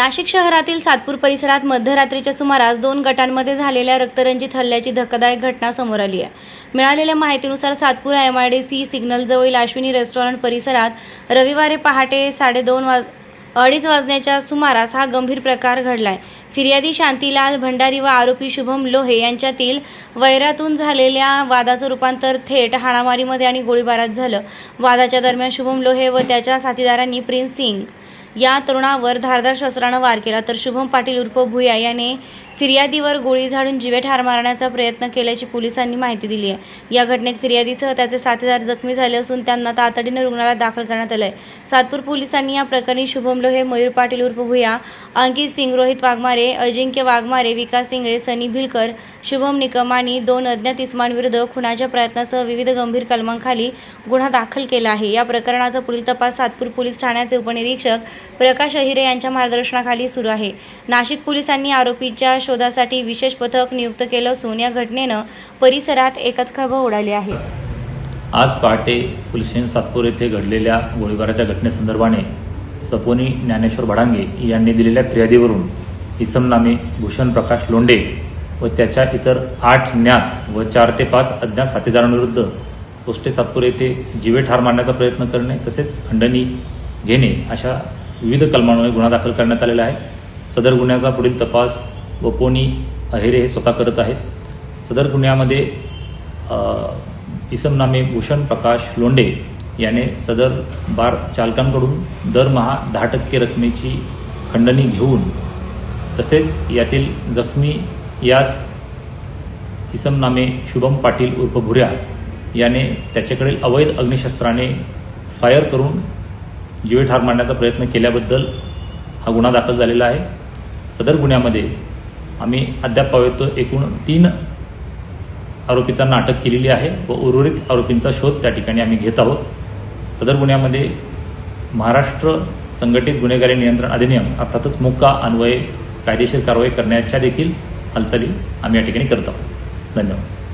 नाशिक शहरातील सातपूर परिसरात मध्यरात्रीच्या सुमारास दोन गटांमध्ये झालेल्या रक्तरंजित हल्ल्याची धक्कादायक घटना समोर आली आहे. मिळालेल्या माहितीनुसार Satpur M I D C सिग्नलजवळील Ashwini restaurant परिसरात रविवारी पहाटे साडेदोन वाज अडीच वाजण्याच्या सुमारास हा गंभीर प्रकार घडलाय. फिर्यादी शांतीलाल भंडारी व आरोपी शुभम लोहे यांच्यातील वैरातून झालेल्या वादाचं रूपांतर थेट हाणामारीमध्ये आणि गोळीबारात झालं. वादाच्या दरम्यान शुभम लोहे व त्याच्या साथीदारांनी प्रिन्स सिंग या तरुणावर धारदार शस्त्रानं वार केला. तर शुभम पाटील उर्फ भुया याने फिर्यादीवर गोळी झाडून जिवे ठार मारण्याचा प्रयत्न केल्याची पोलिसांनी माहिती दिली आहे. या घटनेत फिर्यादीसह त्याचे साथीदार जखमी झाले असून त्यांना तातडीनं रुग्णालयात दाखल करण्यात आलं आहे सातपूर पोलिसांनी या प्रकरणी शुभम लोहे मयूर पाटील उर्फ भुया अंकित सिंग रोहित वाघमारे अजिंक्य वाघमारे विकास सिंगळे सनी भिलकर शुभम निकम आणि दोन अज्ञात इस्मांविरुद्ध खुनाच्या प्रयत्नासह विविध गंभीर कलमांखाली गुन्हा दाखल केला आहे. या प्रकरणाचा पुढील तपास सातपूर पोलीस ठाण्याचे उपनिरीक्षक प्रकाश अहिरे यांच्या मार्गदर्शनाखाली सुरू आहे. नाशिक पोलिसांनी आरोपीच्या शोधासाठी विशेष पथक नियुक्त केलं असून या घटनेनं परिसरात एकच खळबळ उडाली आहे. आज पहाटे पोलीस सातपूर येथे घडलेल्या गोळीबाराच्या घटनेसंदर्भाने सपोनी ज्ञानेश्वर भडांगे यांनी दिलेल्या फिर्यादीवरून इसम नामे भूषण प्रकाश लोंडे व त्याच्या इतर आठ ज्ञात व चार ते पाच अज्ञात साथीदारांविरुद्ध पोस्टे सातपूर येथे जीवे ठार मारण्याचा प्रयत्न करणे तसेच खंडणी घेणे अशा विविध कलमांमुळे गुन्हा दाखल करण्यात आलेला आहे. सदर गुन्ह्याचा पुढील तपास व पोनी अहिरे हे स्वतः करत आहेत. सदर गुन्ह्यामध्ये इसम नामे भूषण प्रकाश लोंडे याने सदर बार चालकांकडून दरमहा दहा टक्के रकमेची खंडणी घेऊन तसेच यातील जखमी यास इसम नामे शुभम पाटील उर्फ भुऱ्या याने त्याच्याकडील अवैध अग्निशस्त्राने फायर करून जीवे ठार मारण्याचा प्रयत्न केल्याबद्दल हा गुन्हा दाखल झालेला आहे. सदर गुन्ह्यामध्ये आम्ही अद्याप पावेतो एकूण तीन आरोपितांना अटक केलेली आहे व उर्वरित आरोपींचा शोध त्या ठिकाणी आम्ही घेत आहोत. सदर गुन्ह्यामध्ये महाराष्ट्र संघटित गुन्हेगारी नियंत्रण अधिनियम अर्थातच मुक्का अन्वये कायदेशीर कारवाई करण्याच्या देखील हालचाली आम्ही या ठिकाणी करत आहोत. धन्यवाद.